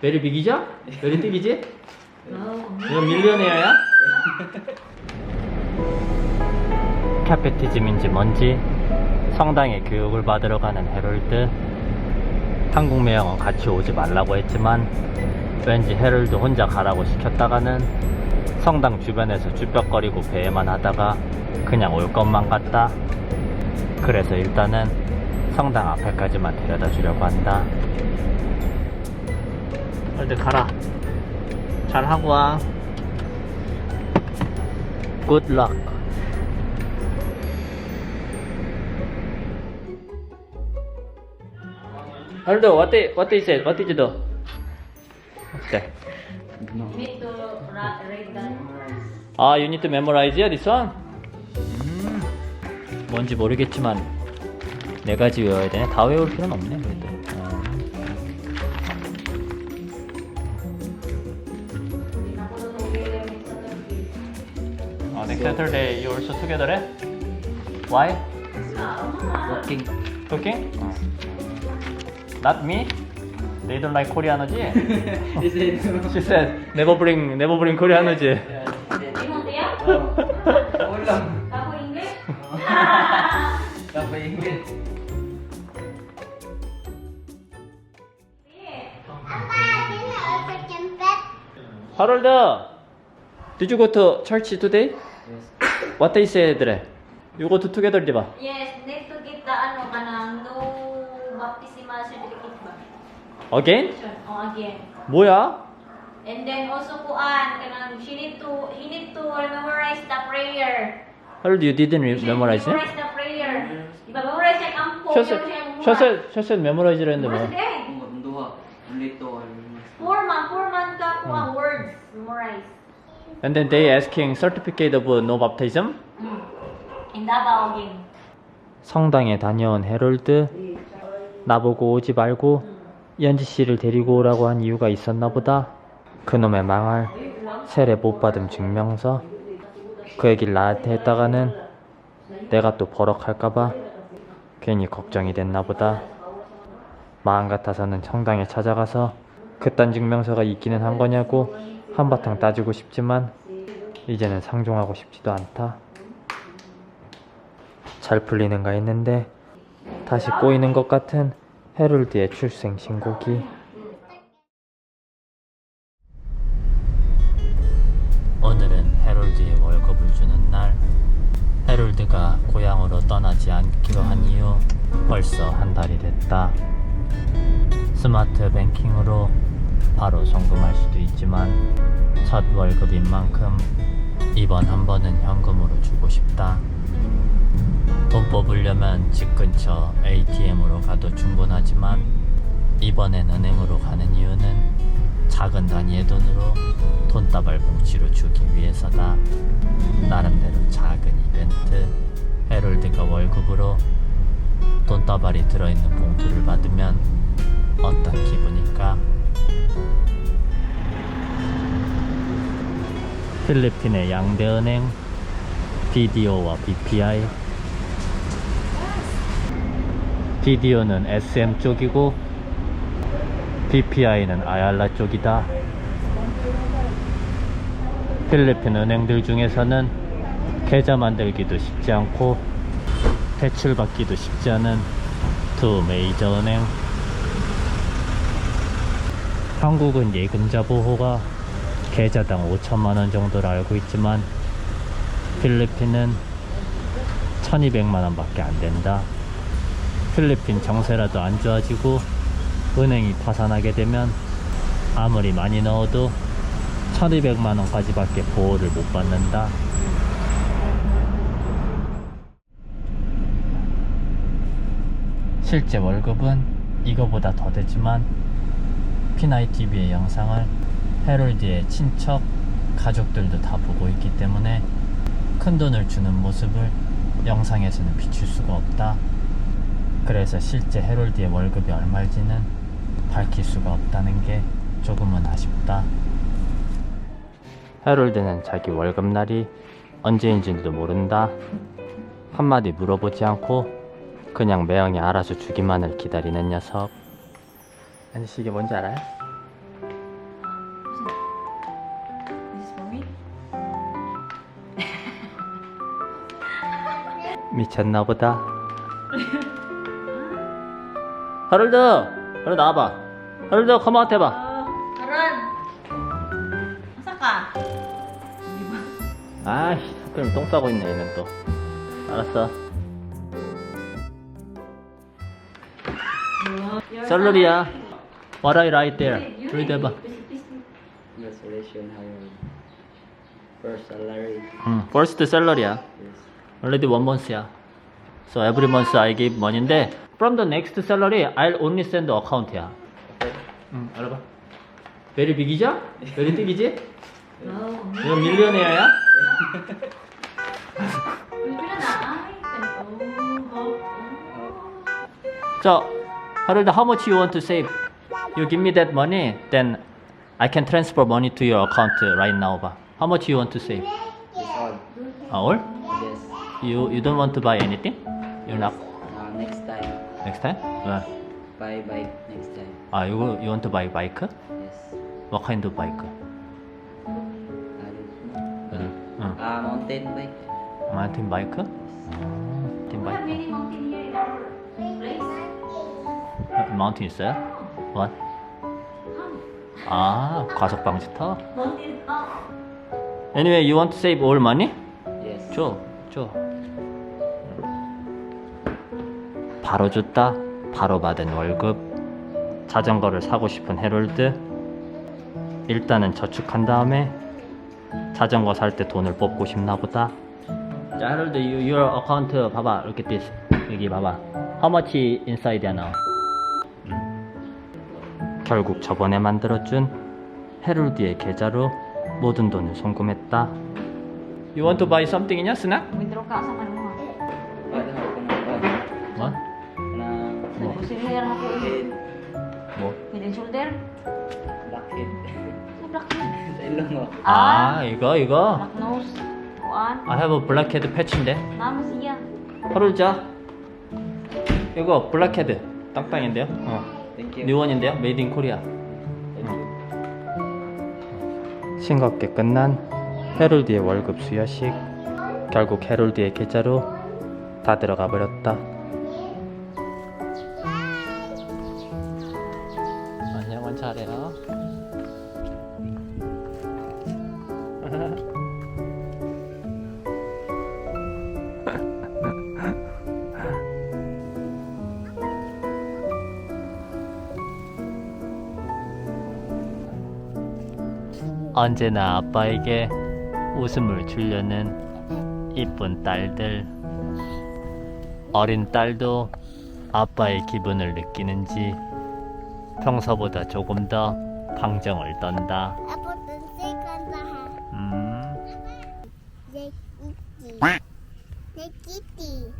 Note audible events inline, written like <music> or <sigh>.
베리 빅이죠? 베리 빅이지? 이거 밀리언웨어야? 카페티즘인지 뭔지 성당에 교육을 받으러 가는 헤럴드 한국 매형은 같이 오지 말라고 했지만 왠지 헤럴드 혼자 가라고 시켰다가는 성당 주변에서 쭈뼛거리고 배회만 하다가 그냥 올 것만 같다 그래서 일단은 성당 앞에까지만 데려다 주려고 한다 헤럴드 가라 잘 하고 와 Good luck. Aldo, what is, what is it? What did you do? Okay. You need to read that. 아, you need to memorize it, this one? 뭔지 모르겠지만 네 가지 외워야 되네. 다 외울 필요는 없네, 그래도. Saturday you also together, eh? Why? Working. Cooking? Not me? They don't like Koreano지? Is it? She said, never bring, never bring Koreano지. Timothy, ah? Ulam. Ako English? Kapay English. Harold, did you go to church today? What they said, Dre? You go to together, di ba? Yes, need to get the ano kanang no baptismal certificate ba? Again? Oh, again. 뭐야? And then also kuan kanang she need to he need to memorize the prayer. Harold, you didn't re- She memorize it? Memorize the prayer. Di ba memorize siya kampo? 셔츠, 셔츠, 셔츠 memorize를 했는데 Memorize 뭐. din. Tunggu, dua. Lito. Four man, four man ka kuan words memorize. And then they asking certificate of no baptism? Davao again. 성당에 다녀온 헤럴드 나보고 오지 말고 연지 씨를 데리고 오라고 한 이유가 있었나 보다. 그놈의 망할 세례 못 받음 증명서 그 얘기를 나한테 했다가는 내가 또 버럭할까봐 괜히 걱정이 됐나 보다. 마음 같아서는 성당에 찾아가서 그딴 증명서가 있기는 한 거냐고 한바탕 따지고 싶지만 이제는 상종하고 싶지도 않다. 잘 풀리는가 했는데 다시 꼬이는 것 같은 헤럴드의 출생 신고기. 오늘은 헤럴드의 월급을 주는 날. 헤럴드가 고향으로 떠나지 않기로 한 이후 벌써 한 달이 됐다. 스마트 뱅킹으로 바로 송금할 수도 있지만 첫 월급인 만큼 이번 한 번은 현금으로 주고 싶다. 돈 뽑으려면 집 근처 ATM으로 가도 충분하지만 이번엔 은행으로 가는 이유는 작은 단위의 돈으로 돈다발 봉지로 주기 위해서다. 나름대로 작은 이벤트. 헤럴드가 월급으로 돈다발이 들어있는 봉투를 받으면 어떤 기분일까? 필리핀의 양대은행 BDO와 BPI BDO는 SM 쪽이고 BPI는 아얄라 쪽이다. 필리핀 은행들 중에서는 계좌 만들기도 쉽지 않고 대출받기도 쉽지 않은 두 메이저 은행. 한국은 예금자 보호가 계좌당 5천만 원 정도로 알고 있지만 필리핀은 1200만 원 밖에 안 된다. 필리핀 정세라도 안 좋아지고 은행이 파산하게 되면 아무리 많이 넣어도 1200만 원까지 밖에 보호를 못 받는다. 실제 월급은 이거보다 더 되지만 피나이 TV의 영상을 헤럴드의 친척, 가족들도 다 보고 있기 때문에 큰 돈을 주는 모습을 영상에서는 비출 수가 없다. 그래서 실제 헤럴드의 월급이 얼마인지는 밝힐 수가 없다는 게 조금은 아쉽다. 헤럴드는 자기 월급날이 언제인지도 모른다. 한마디 물어보지 않고 그냥 매형이 알아서 주기만을 기다리는 녀석. 아저씨 이게 뭔지 알아요? <laughs> 미쳤나 보다. 하롤드! 하롤드 나와봐. 하롤드 컴아웃 해봐. 저런 사카 아이씨 그럼 똥 싸고 있네 얘는 또. 알았어. 썰놀이야. What are you right there? read 해봐. Congratulations, Harold. First salary. 응, first salary야. Yes. already one month야. So every month I give money인데 from the next salary I'll only send the account야. Okay. 응, 알아봐. very big이죠? very big이지? Oh. 이거 밀리언웨어야? Oh, oh, oh. 자, Harold, how much you want to save? you give me that money, then I can transfer money to your account uh, right now. Ba. How much you want to save? It's all. All? Yes. You you don't want to buy anything? You're not. Uh, next time. Next time? Uh. Buy bike next time. Ah, you you want to buy bike? Yes. What kind of bike? Mm. Uh, mountain bike. Mountain bike? Mountain bike. mountain here in our place? Uh, mountain, sir. What? 아, 과속 up. Anyway, you want to save all money? Yes. 줘, 줘. 바로 줬다. 바로 받은 월급. 자전거를 사고 싶은 해롤드. 일단은 저축한 다음에 자전거 살 때 돈을 뽑고 싶나 보다. 자, 해롤드, you, your account 봐봐. Look at this. 여기 봐봐. How much inside now? 음. 결국 저번에 만들어준 해롤드의 계좌로 모든 돈을 송금했다. You want to buy something in your snack? Withdraw ka sa ako na 뭐? Concealer ako. head, 뭐? Head and shoulder. blackhead. Blackhead. Sa mo. 아, 이거 이거. Black nose. Kuan. I have a blackhead 패치인데. Naman siya. 하루자. 이거 블랙헤드 땅땅인데요. 어. You. 뉴원인데요. 메이드 인 코리아. 싱겁게 끝난 해롤드의 월급 수여식. 결국 해롤드의 계좌로 다 들어가 버렸다. 안녕은 잘해요. <laughs> 언제나 아빠에게 웃음을 주려는 이쁜 딸들. 어린 딸도 아빠의 기분을 느끼는지 평소보다 조금 더 방정을 떤다. 음, Jadi Kitty. Jadi Kitty.